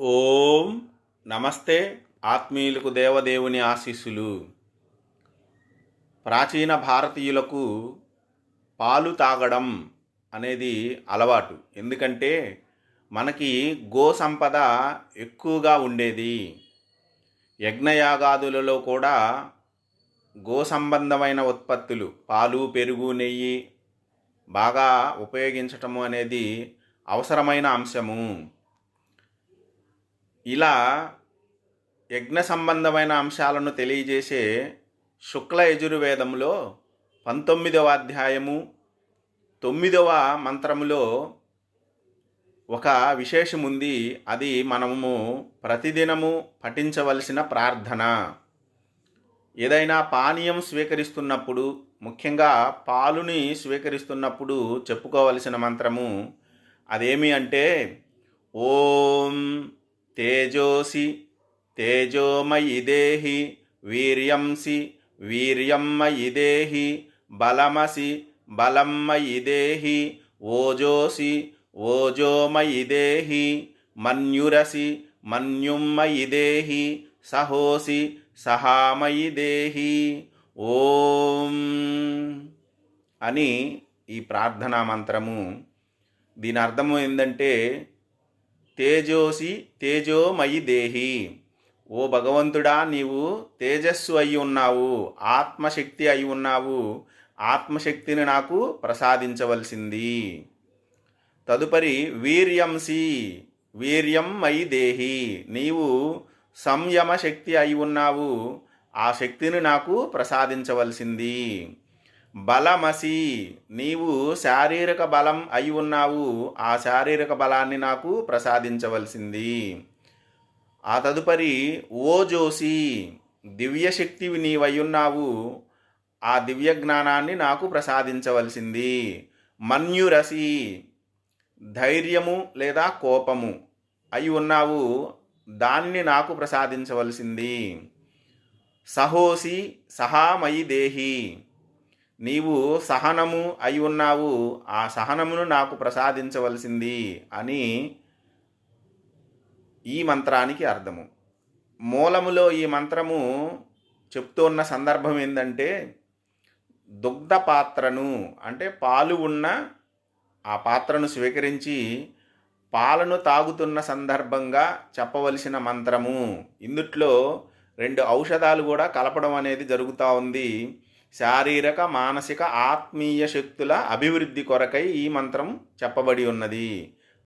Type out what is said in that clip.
ఓం నమస్తే ఆత్మీయులకు దేవదేవుని ఆశీస్సులు. ప్రాచీన భారతీయులకు పాలు తాగడం అనేది అలవాటు. ఎందుకంటే మనకి గో సంపద ఎక్కువగా ఉండేది. యజ్ఞయాగాదులలో కూడా గో సంబంధమైన ఉత్పత్తులు పాలు పెరుగు నెయ్యి బాగా ఉపయోగించటము అనేది అవసరమైన అంశము. ఇలా యజ్ఞ సంబంధమైన అంశాలను తెలియజేసే శుక్ల యజుర్వేదంలో పంతొమ్మిదవ అధ్యాయము తొమ్మిదవ మంత్రములో ఒక విశేషం ఉంది అది మనము ప్రతిదినము పఠించవలసిన ప్రార్థన. ఏదైనా పానీయం స్వీకరిస్తున్నప్పుడు ముఖ్యంగా పాలుని స్వీకరిస్తున్నప్పుడు చెప్పుకోవలసిన మంత్రము అదేమి అంటే ఓం తేజోసి తేజోమయి దేహి వీర్యంసి వీర్యమ్మయి దేహి బలమసి బలమ్మయి దేహి ఓజోసి ఓజోమయి దేహి మన్యురసి మన్యుమ్మయి దేహి సహోసి సహామయి దేహి. ఓం అని ఈ ప్రార్థనా మంత్రము. దీని అర్థము ఏంటంటే తేజోసి తేజోమయి దేహి. ఓ భగవంతుడా నీవు తేజస్సు అయి ఉన్నావు ఆత్మశక్తి అయి ఉన్నావు ఆత్మశక్తిని నాకు ప్రసాదించవలసింది. తదుపరి వీర్యంసి వీర్యం మయి దేహి. నీవు సంయమ శక్తి అయి ఉన్నావు ఆ శక్తిని నాకు ప్రసాదించవలసింది. బలమసి నీవు శారీరక బలం అయి ఉన్నావు. ఆ శారీరక బలాన్ని నాకు ప్రసాదించవలసింది. ఆ తదుపరి ఓ జోసి దివ్యశక్తివి నీవయ్యున్నావు. ఆ దివ్య జ్ఞానాన్ని నాకు ప్రసాదించవలసింది. మన్యురసి ధైర్యము లేదా కోపము అయి ఉన్నావు. దాన్ని నాకు ప్రసాదించవలసింది. సహోసి సహామయి దేహి నీవు సహనము అయి ఉన్నావు ఆ సహనమును నాకు ప్రసాదించవలసింది అని ఈ మంత్రానికి అర్థము. మూలములో ఈ మంత్రము చెప్తూ ఉన్న సందర్భం ఏంటంటే దుగ్ధ పాత్రను అంటే పాలు ఉన్న ఆ పాత్రను స్వీకరించి పాలను తాగుతున్న సందర్భంగా చెప్పవలసిన మంత్రము. ఇందుట్లో రెండు ఔషధాలు కూడా కలపడం అనేది జరుగుతూ ఉంది. శారీరక మానసిక ఆత్మీయ శక్తుల అభివృద్ధి కొరకై ఈ మంత్రం చెప్పబడి ఉన్నది.